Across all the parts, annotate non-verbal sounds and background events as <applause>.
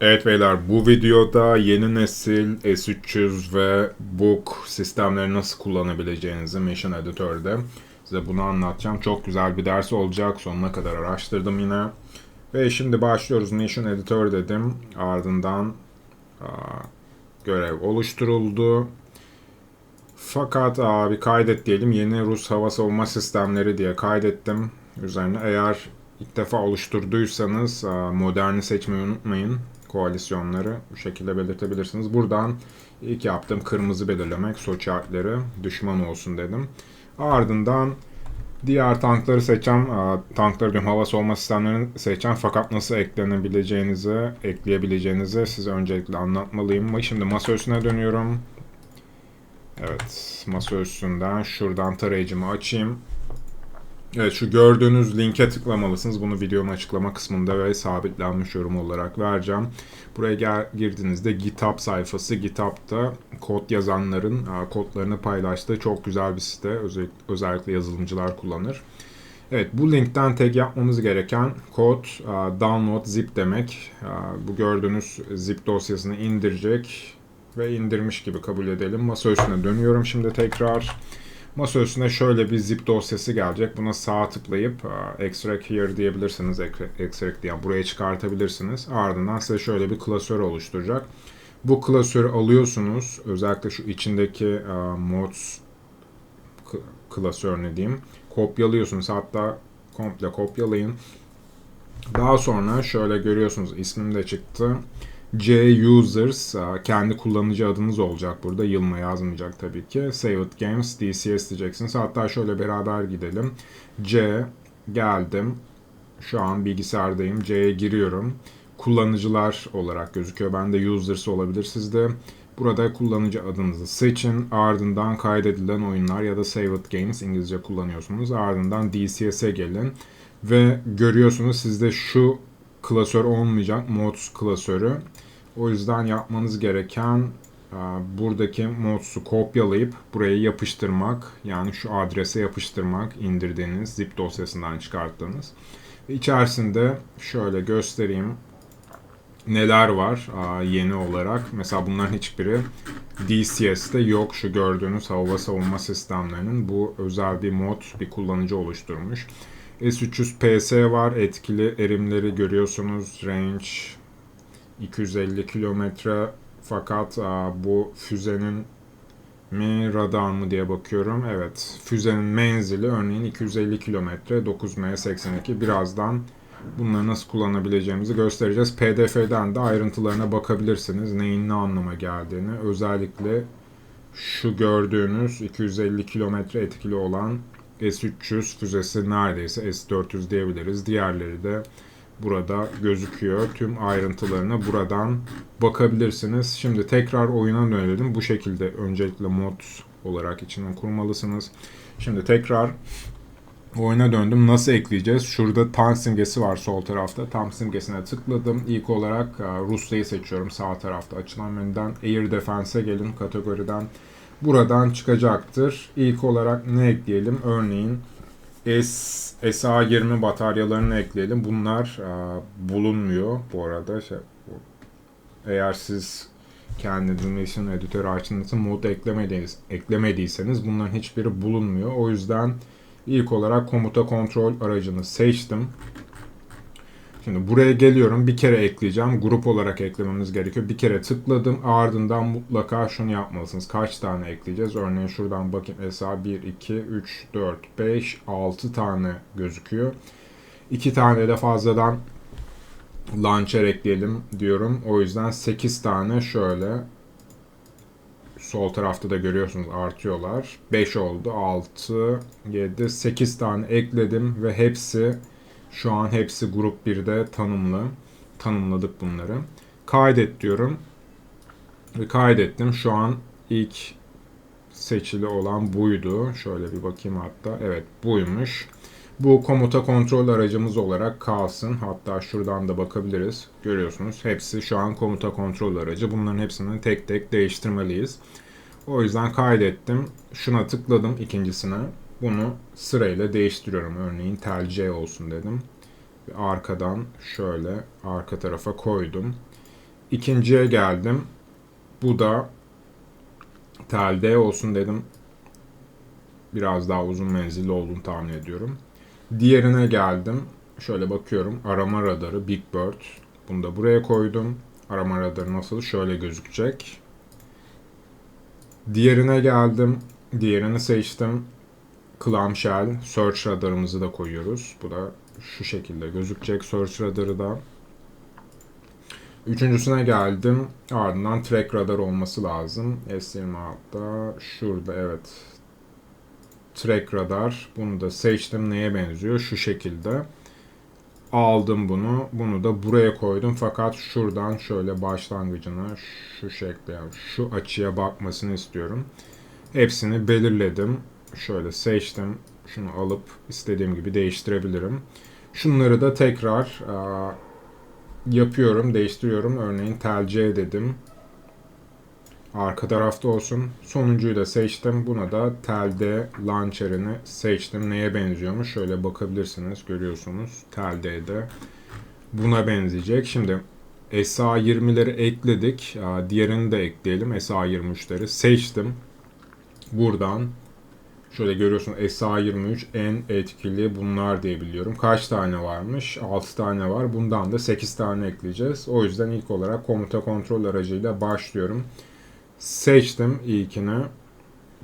Evet beyler bu videoda yeni nesil S300 ve Book sistemleri nasıl kullanabileceğinizi Mission Editor'da size bunu anlatacağım. Çok güzel bir ders olacak. Sonuna kadar araştırdım yine. Ve şimdi başlıyoruz. Mission Editor dedim. Ardından aa, görev oluşturuldu. Fakat abi kaydet diyelim. Yeni Rus hava savunma sistemleri diye kaydettim. Üzerine eğer ilk defa oluşturduysanız moderni seçmeyi unutmayın koalisyonları bu şekilde belirtebilirsiniz. Buradan ilk yaptığım kırmızı belirlemek Soçiatleri düşman olsun dedim. Ardından diğer tankları seçeceğim. Tankları diyorum hava savunma sistemlerini seçeceğim. Fakat nasıl eklenebileceğinizi, ekleyebileceğinizi size öncelikle anlatmalıyım. Şimdi masa üstüne dönüyorum. Evet, masa üstünden şuradan tarayıcımı açayım. Evet şu gördüğünüz linke tıklamalısınız. Bunu videonun açıklama kısmında ve sabitlenmiş yorum olarak vereceğim. Buraya gel, girdiğinizde GitHub sayfası. GitHub'da kod yazanların kodlarını paylaştığı çok güzel bir site. Özellikle yazılımcılar kullanır. Evet bu linkten tek yapmamız gereken kod download zip demek. Bu gördüğünüz zip dosyasını indirecek ve indirmiş gibi kabul edelim. Masa üstüne dönüyorum şimdi tekrar. Masa üstüne şöyle bir zip dosyası gelecek. Buna sağ tıklayıp extract here diyebilirsiniz. Extract diye buraya çıkartabilirsiniz. Ardından size şöyle bir klasör oluşturacak. Bu klasörü alıyorsunuz. Özellikle şu içindeki mods klasörünü diyeyim. Kopyalıyorsunuz. Hatta komple kopyalayın. Daha sonra şöyle görüyorsunuz ismim de çıktı. C users kendi kullanıcı adınız olacak burada. Yılma yazmayacak tabii ki. Save it games DCS diyeceksiniz. Hatta şöyle beraber gidelim. C geldim. Şu an bilgisayardayım. C'ye giriyorum. Kullanıcılar olarak gözüküyor. Bende users olabilir sizde. Burada kullanıcı adınızı seçin. Ardından kaydedilen oyunlar ya da save it games İngilizce kullanıyorsunuz. Ardından DCS'e gelin. Ve görüyorsunuz sizde şu klasör olmayacak. Mods klasörü. O yüzden yapmanız gereken e, buradaki mods'u kopyalayıp buraya yapıştırmak. Yani şu adrese yapıştırmak indirdiğiniz zip dosyasından çıkarttığınız. İçerisinde şöyle göstereyim neler var yeni olarak. Mesela bunların hiçbiri DCS'te yok. Şu gördüğünüz hava savunma sistemlerinin bu özel bir mod bir kullanıcı oluşturmuş. S300 PS var. Etkili erimleri görüyorsunuz. Range 250 kilometre fakat bu füzenin mi radar mı diye bakıyorum. Evet füzenin menzili örneğin 250 kilometre 9M82 birazdan bunları nasıl kullanabileceğimizi göstereceğiz. PDF'den de ayrıntılarına bakabilirsiniz. Neyin ne anlama geldiğini. Özellikle şu gördüğünüz 250 kilometre etkili olan S-300 füzesi neredeyse S-400 diyebiliriz. Diğerleri de burada gözüküyor. Tüm ayrıntılarına buradan bakabilirsiniz. Şimdi tekrar oyuna dönelim. Bu şekilde öncelikle mod olarak içinden kurmalısınız. Şimdi tekrar oyuna döndüm. Nasıl ekleyeceğiz? Şurada tank simgesi var sol tarafta. Tank simgesine tıkladım. İlk olarak e, Rusya'yı seçiyorum sağ tarafta açılan menüden. Air Defense'e gelin kategoriden. Buradan çıkacaktır. İlk olarak ne ekleyelim? Örneğin S, SA20 bataryalarını ekleyelim. Bunlar e, bulunmuyor bu arada. Şey, eğer siz kendi Dimension Editor açtığınızda mod eklemediyseniz bunların hiçbiri bulunmuyor. O yüzden ilk olarak komuta kontrol aracını seçtim. Şimdi buraya geliyorum. Bir kere ekleyeceğim. Grup olarak eklememiz gerekiyor. Bir kere tıkladım. Ardından mutlaka şunu yapmalısınız. Kaç tane ekleyeceğiz? Örneğin şuradan bakayım. Mesela 1, 2, 3, 4, 5, 6 tane gözüküyor. 2 tane de fazladan launcher ekleyelim diyorum. O yüzden 8 tane şöyle sol tarafta da görüyorsunuz artıyorlar. 5 oldu. 6, 7, 8 tane ekledim ve hepsi şu an hepsi grup 1'de tanımlı. Tanımladık bunları. Kaydet diyorum. Ve kaydettim. Şu an ilk seçili olan buydu. Şöyle bir bakayım hatta. Evet buymuş. Bu komuta kontrol aracımız olarak kalsın. Hatta şuradan da bakabiliriz. Görüyorsunuz hepsi şu an komuta kontrol aracı. Bunların hepsini tek tek değiştirmeliyiz. O yüzden kaydettim. Şuna tıkladım ikincisine. Bunu sırayla değiştiriyorum. Örneğin tel C olsun dedim. Ve arkadan şöyle arka tarafa koydum. ikinciye geldim. Bu da Tel D olsun dedim. Biraz daha uzun menzilli olduğunu tahmin ediyorum. Diğerine geldim. Şöyle bakıyorum. Arama radarı Big Bird. Bunu da buraya koydum. Arama radarı nasıl? Şöyle gözükecek. Diğerine geldim. Diğerini seçtim. Clamshell Search radarımızı da koyuyoruz. Bu da şu şekilde gözükecek Search radarı da. Üçüncüsüne geldim. Ardından track radar olması lazım. S26'da şurada evet. Track radar. Bunu da seçtim. Neye benziyor? Şu şekilde. Aldım bunu. Bunu da buraya koydum. Fakat şuradan şöyle başlangıcına şu şekilde yani şu açıya bakmasını istiyorum. Hepsini belirledim. Şöyle seçtim. Şunu alıp istediğim gibi değiştirebilirim. Şunları da tekrar yapıyorum, değiştiriyorum. Örneğin tel C dedim. Arka tarafta olsun. Sonuncuyu da seçtim. Buna da tel D launcher'ını seçtim. Neye benziyormuş? Şöyle bakabilirsiniz. Görüyorsunuz. Tel D'de buna benzeyecek. Şimdi SA20'leri ekledik. Diğerini de ekleyelim. SA23'leri seçtim. Buradan Şöyle görüyorsun SA23 en etkili bunlar diye biliyorum. Kaç tane varmış? 6 tane var. Bundan da 8 tane ekleyeceğiz. O yüzden ilk olarak komuta kontrol aracıyla başlıyorum. Seçtim ilkini.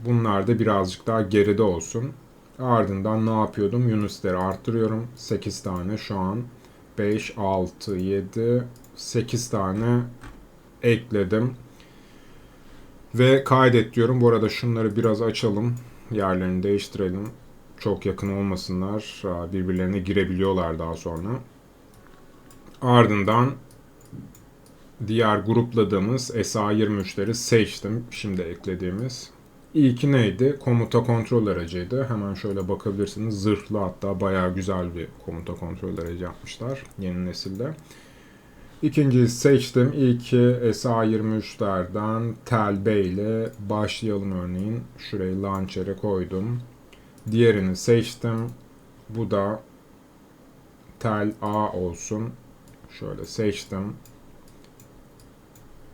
Bunlar da birazcık daha geride olsun. Ardından ne yapıyordum? Unitleri arttırıyorum. 8 tane şu an. 5, 6, 7, 8 tane ekledim. Ve kaydet diyorum. Bu arada şunları biraz açalım yerlerini değiştirelim. Çok yakın olmasınlar. Birbirlerine girebiliyorlar daha sonra. Ardından diğer grupladığımız SA23'leri seçtim. Şimdi eklediğimiz. İlki neydi? Komuta kontrol aracıydı. Hemen şöyle bakabilirsiniz. Zırhlı hatta bayağı güzel bir komuta kontrol aracı yapmışlar yeni nesilde. İkinciyi seçtim. İlki SA23'lerden Tel B ile başlayalım örneğin. Şurayı launcher'e koydum. Diğerini seçtim. Bu da Tel A olsun. Şöyle seçtim.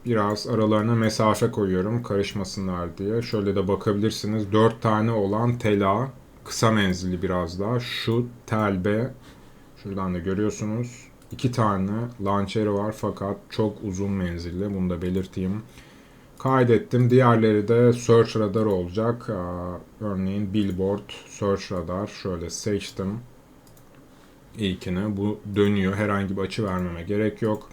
Biraz aralarına mesafe koyuyorum karışmasınlar diye. Şöyle de bakabilirsiniz. 4 tane olan Tel A kısa menzilli biraz daha. Şu Tel B şuradan da görüyorsunuz iki tane launcher'ı var fakat çok uzun menzilli. Bunu da belirteyim. Kaydettim. Diğerleri de Search Radar olacak. Örneğin Billboard Search Radar. Şöyle seçtim. İlkini. Bu dönüyor. Herhangi bir açı vermeme gerek yok.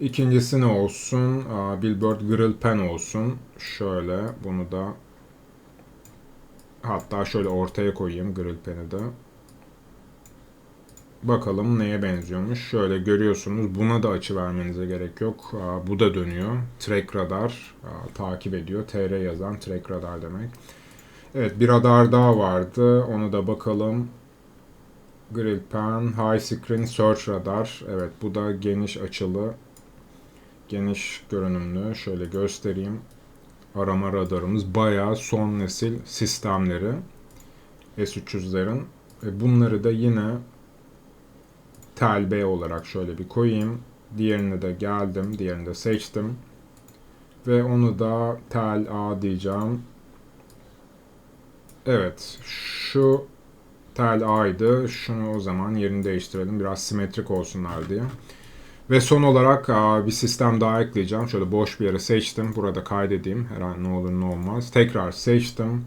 İkincisi ne olsun? Billboard Grill Pen olsun. Şöyle bunu da hatta şöyle ortaya koyayım Grill Pen'i de. Bakalım neye benziyormuş. Şöyle görüyorsunuz. Buna da açı vermenize gerek yok. Bu da dönüyor. Track radar takip ediyor. TR yazan track radar demek. Evet bir radar daha vardı. Onu da bakalım. Grill pan, high screen search radar. Evet bu da geniş açılı. Geniş görünümlü. Şöyle göstereyim. Arama radarımız bayağı son nesil sistemleri. S300'lerin. Bunları da yine tel B olarak şöyle bir koyayım. Diğerine de geldim. Diğerini de seçtim. Ve onu da tel A diyeceğim. Evet. Şu tel A'ydı. Şunu o zaman yerini değiştirelim. Biraz simetrik olsunlar diye. Ve son olarak bir sistem daha ekleyeceğim. Şöyle boş bir yere seçtim. Burada kaydedeyim. Herhalde ne olur ne olmaz. Tekrar seçtim.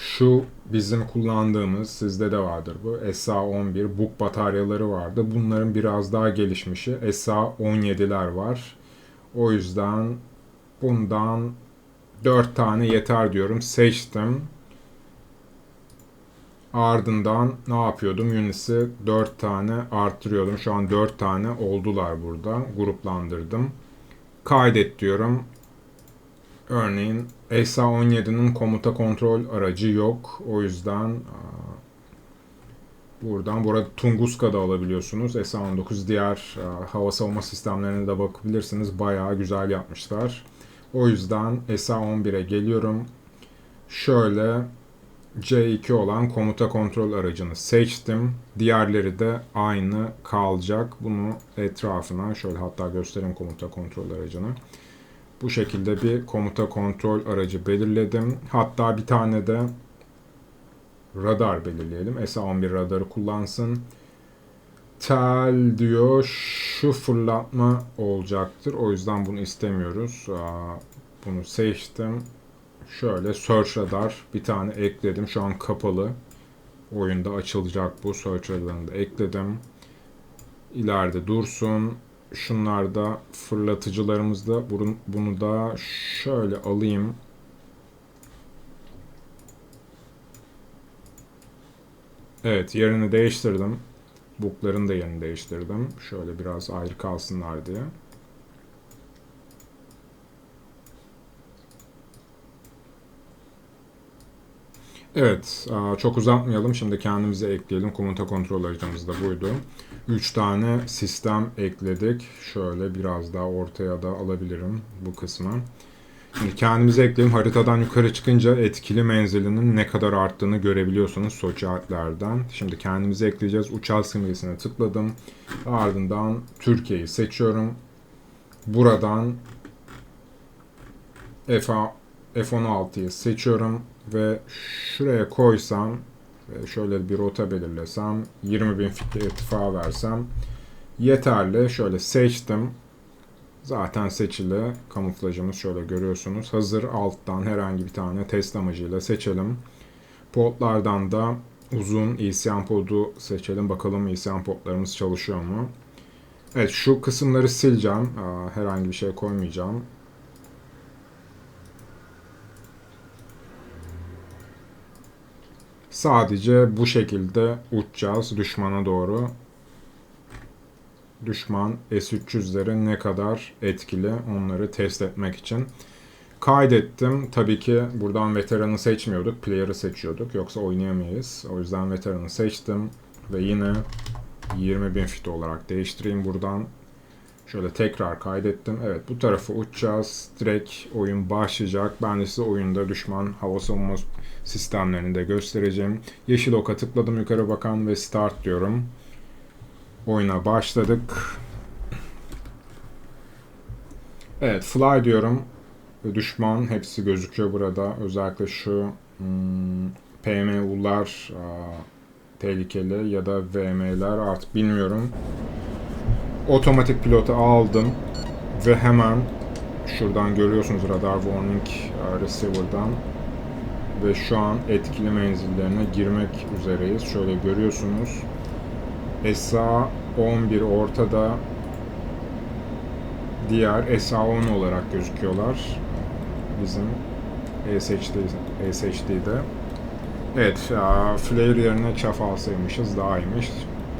Şu bizim kullandığımız, sizde de vardır bu, SA11 buk bataryaları vardı. Bunların biraz daha gelişmişi SA17'ler var. O yüzden bundan 4 tane yeter diyorum. Seçtim. Ardından ne yapıyordum? Unis'i 4 tane arttırıyordum. Şu an 4 tane oldular burada. Gruplandırdım. Kaydet diyorum. Örneğin SA-17'nin komuta kontrol aracı yok. O yüzden buradan burada Tunguska da alabiliyorsunuz. SA-19 diğer hava savunma sistemlerine de bakabilirsiniz. Bayağı güzel yapmışlar. O yüzden SA-11'e geliyorum. Şöyle C2 olan komuta kontrol aracını seçtim. Diğerleri de aynı kalacak. Bunu etrafına şöyle hatta göstereyim komuta kontrol aracını. Bu şekilde bir komuta kontrol aracı belirledim. Hatta bir tane de radar belirleyelim. SA-11 radarı kullansın. Tel diyor şu fırlatma olacaktır. O yüzden bunu istemiyoruz. Bunu seçtim. Şöyle search radar bir tane ekledim. Şu an kapalı. Oyunda açılacak bu. Search radarını da ekledim. İleride dursun. Şunlar da fırlatıcılarımız da bunu, da şöyle alayım. Evet yerini değiştirdim. Book'ların da yerini değiştirdim. Şöyle biraz ayrı kalsınlar diye. Evet, çok uzatmayalım. Şimdi kendimize ekleyelim. Komuta kontrol aracımız da buydu. 3 tane sistem ekledik. Şöyle biraz daha ortaya da alabilirim bu kısmı. Şimdi kendimize ekleyelim. Haritadan yukarı çıkınca etkili menzilinin ne kadar arttığını görebiliyorsunuz soçaatlerden. Şimdi kendimize ekleyeceğiz. Uçal simgesine tıkladım. Ardından Türkiye'yi seçiyorum. Buradan F16'yı seçiyorum ve şuraya koysam şöyle bir rota belirlesem 20.000 fitle irtifa versem yeterli. Şöyle seçtim. Zaten seçili. Kamuflajımız şöyle görüyorsunuz. Hazır alttan herhangi bir tane test amacıyla seçelim. Podlardan da uzun isyan podu seçelim. Bakalım isyan podlarımız çalışıyor mu? Evet şu kısımları sileceğim. Herhangi bir şey koymayacağım. Sadece bu şekilde uçacağız düşmana doğru. Düşman S-300'leri ne kadar etkili onları test etmek için. Kaydettim. Tabii ki buradan veteranı seçmiyorduk. Player'ı seçiyorduk. Yoksa oynayamayız. O yüzden veteranı seçtim. Ve yine 20.000 fit olarak değiştireyim buradan. Şöyle tekrar kaydettim. Evet bu tarafı uçacağız. Direkt oyun başlayacak. Ben de size oyunda düşman hava savunma sistemlerini de göstereceğim. Yeşil oka tıkladım yukarı bakan ve start diyorum. Oyuna başladık. Evet fly diyorum. Düşman hepsi gözüküyor burada. Özellikle şu hmm, PMU'lar tehlikeli ya da VM'ler artık bilmiyorum. Otomatik pilota aldım ve hemen şuradan görüyorsunuz radar warning receiver'dan ve şu an etkili menzillerine girmek üzereyiz. Şöyle görüyorsunuz. SA 11 ortada. Diğer SA10 olarak gözüküyorlar. Bizim ESHD, ESHD'de. Evet, flare yerine çaf alsaymışız daha iyiymiş.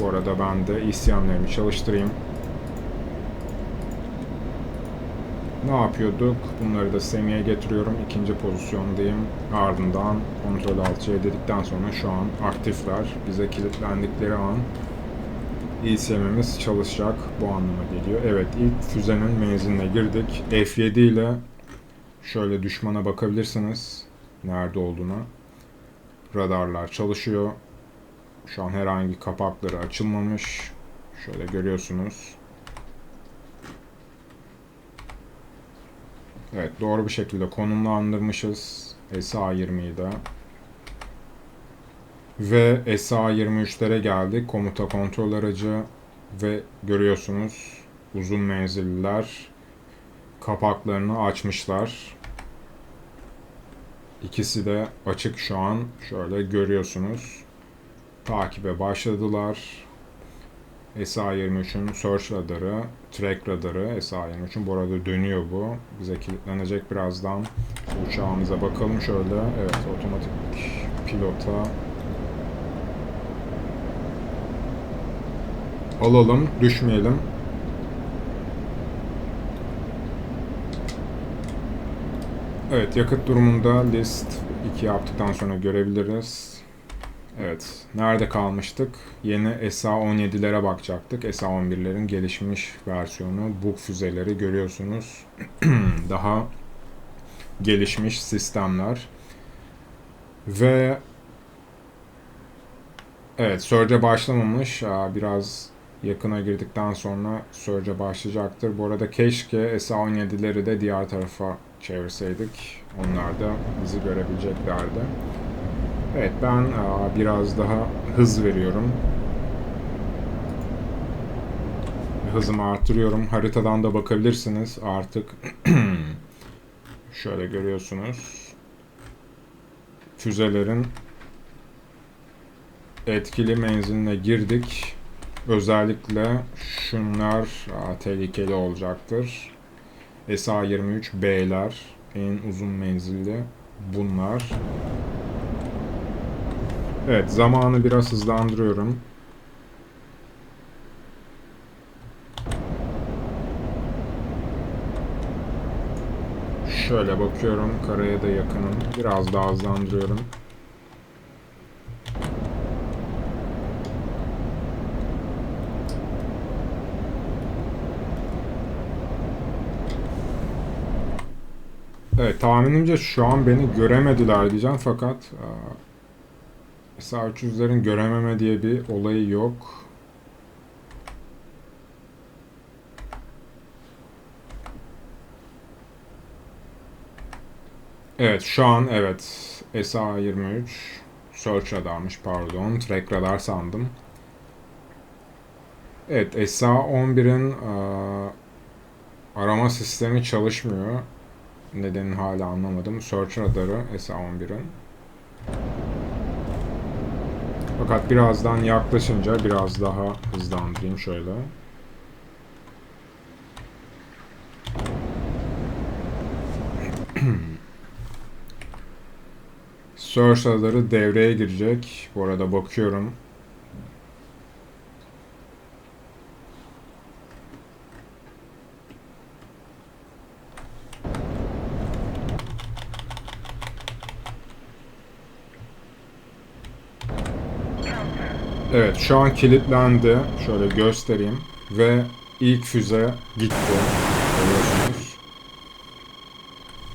Bu arada ben de isyanlarımı çalıştırayım. Ne yapıyorduk? Bunları da semiye getiriyorum. İkinci pozisyondayım. Ardından kontrol altıya dedikten sonra şu an aktifler. Bize kilitlendikleri an ECM'imiz çalışacak. Bu anlama geliyor. Evet ilk füzenin menziline girdik. F7 ile şöyle düşmana bakabilirsiniz. Nerede olduğuna. Radarlar çalışıyor. Şu an herhangi kapakları açılmamış. Şöyle görüyorsunuz. Evet doğru bir şekilde konumlandırmışız SA-20'yi de. Ve SA-23'lere geldik. Komuta kontrol aracı ve görüyorsunuz uzun menzilliler kapaklarını açmışlar. İkisi de açık şu an. Şöyle görüyorsunuz. Takibe başladılar. SA-23'ün search radarı, track radarı SA-23'ün bu arada dönüyor bu. Bize kilitlenecek birazdan. Uçağımıza bakalım şöyle. Evet otomatik pilota alalım, düşmeyelim. Evet yakıt durumunda list 2 yaptıktan sonra görebiliriz. Evet. Nerede kalmıştık? Yeni SA-17'lere bakacaktık. SA-11'lerin gelişmiş versiyonu. Bu füzeleri görüyorsunuz. <clears throat> Daha gelişmiş sistemler. Ve Evet, Surge'e başlamamış. Biraz yakına girdikten sonra Surge'e başlayacaktır. Bu arada keşke SA-17'leri de diğer tarafa çevirseydik. Onlar da bizi görebileceklerdi. Evet, ben biraz daha hız veriyorum. Hızımı arttırıyorum. Haritadan da bakabilirsiniz. Artık <clears throat> şöyle görüyorsunuz. Füzelerin etkili menziline girdik. Özellikle şunlar tehlikeli olacaktır. SA-23B'ler en uzun menzilli bunlar. Evet zamanı biraz hızlandırıyorum. Şöyle bakıyorum karaya da yakınım. Biraz daha hızlandırıyorum. Evet tahminimce şu an beni göremediler diyeceğim fakat mesela 300'lerin görememe diye bir olayı yok. Evet şu an evet SA-23 Search Radar'mış pardon. Track Radar sandım. Evet SA-11'in aa, arama sistemi çalışmıyor. Nedenini hala anlamadım. Search radarı SA-11'in. Fakat birazdan yaklaşınca biraz daha hızlandırayım şöyle. <clears throat> Search devreye girecek. Bu arada bakıyorum. Evet şu an kilitlendi. Şöyle göstereyim. Ve ilk füze gitti. Görüyorsunuz.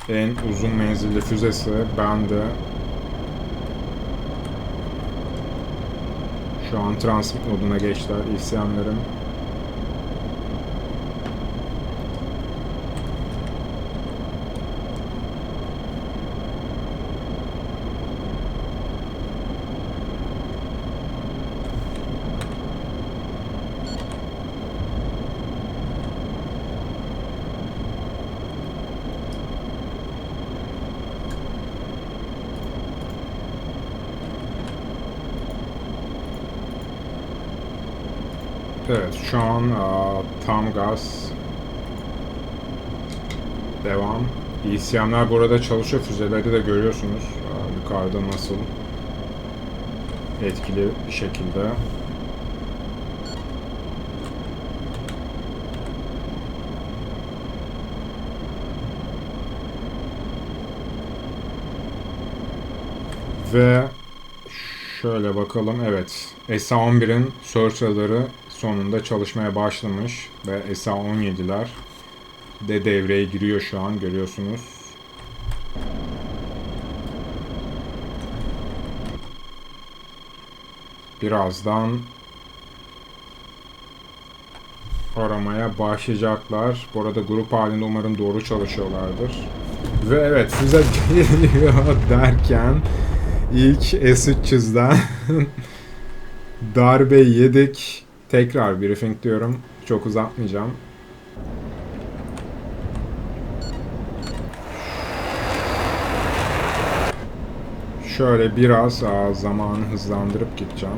En uzun menzilli füzesi bende. Şu an transmit moduna geçtiler isyanlarım. Evet şu an aa, tam gaz devam. İsyanlar burada çalışıyor. Füzeleri de görüyorsunuz. Yukarıda nasıl etkili bir şekilde. Ve şöyle bakalım. Evet. SA-11'in search sonunda çalışmaya başlamış ve SA-17'ler de devreye giriyor şu an görüyorsunuz. Birazdan aramaya başlayacaklar. Bu arada grup halinde umarım doğru çalışıyorlardır. Ve evet füze <laughs> geliyor derken ilk S300'den <laughs> darbe yedik. Tekrar briefing diyorum. Çok uzatmayacağım. Şöyle biraz zamanı hızlandırıp gideceğim.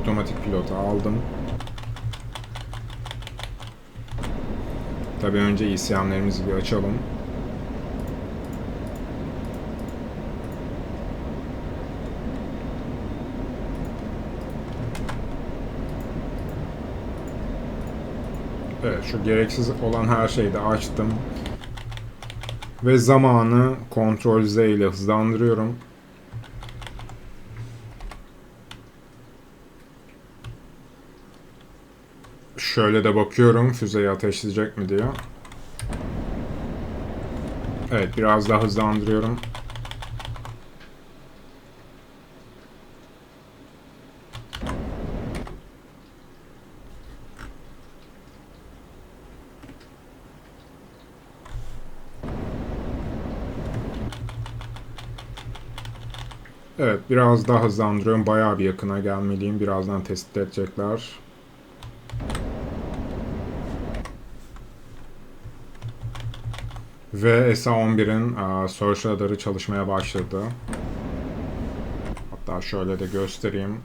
Otomatik pilotu aldım. Tabii önce isyanlarımızı bir açalım. Evet şu gereksiz olan her şeyi de açtım. Ve zamanı kontrol Z ile hızlandırıyorum. Şöyle de bakıyorum füzeyi ateşleyecek mi diye. Evet biraz daha hızlandırıyorum. Evet biraz daha hızlandırıyorum. Bayağı bir yakına gelmeliyim. Birazdan tespit edecekler. Ve SA-11'in aa, search radarı çalışmaya başladı. Hatta şöyle de göstereyim.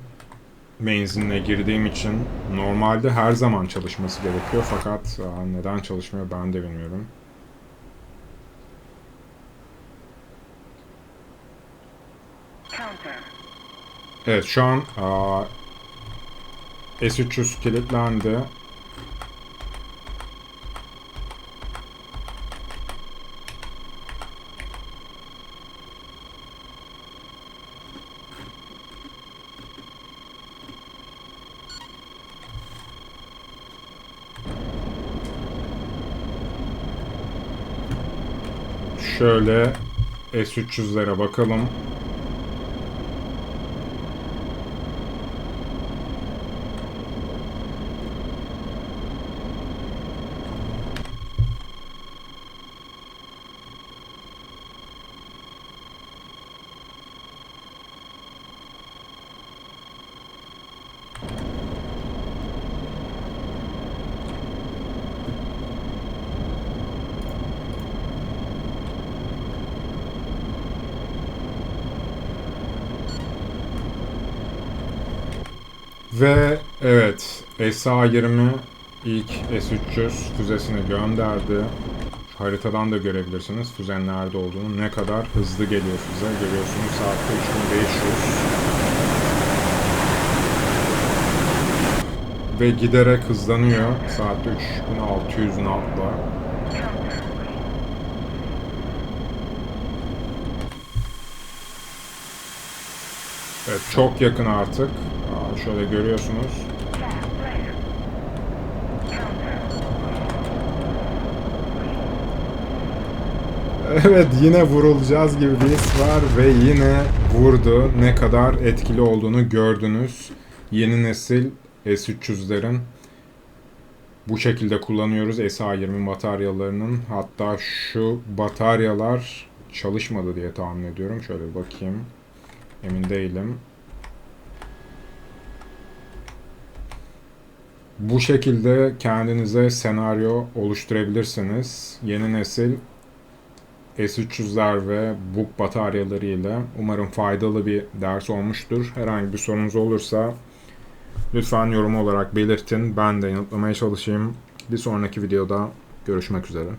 Menziline girdiğim için normalde her zaman çalışması gerekiyor fakat aa, neden çalışmıyor ben de bilmiyorum. Evet şu an aa, S300 kilitlendi. Şöyle S300'lere bakalım. Ve evet SA-20 ilk S-300 füzesini gönderdi. Haritadan da görebilirsiniz füzenin nerede olduğunu. Ne kadar hızlı geliyor füze. Görüyorsunuz saatte 3500. Ve giderek hızlanıyor. Saatte 3600 knot'la. Evet çok yakın artık. Şöyle görüyorsunuz. Evet yine vurulacağız gibi bir his var ve yine vurdu. Ne kadar etkili olduğunu gördünüz. Yeni nesil S300'lerin bu şekilde kullanıyoruz SA-20 bataryalarının. Hatta şu bataryalar çalışmadı diye tahmin ediyorum. Şöyle bakayım. Emin değilim. Bu şekilde kendinize senaryo oluşturabilirsiniz. Yeni nesil S300'ler ve BUK bataryaları ile umarım faydalı bir ders olmuştur. Herhangi bir sorunuz olursa lütfen yorum olarak belirtin. Ben de yanıtlamaya çalışayım. Bir sonraki videoda görüşmek üzere.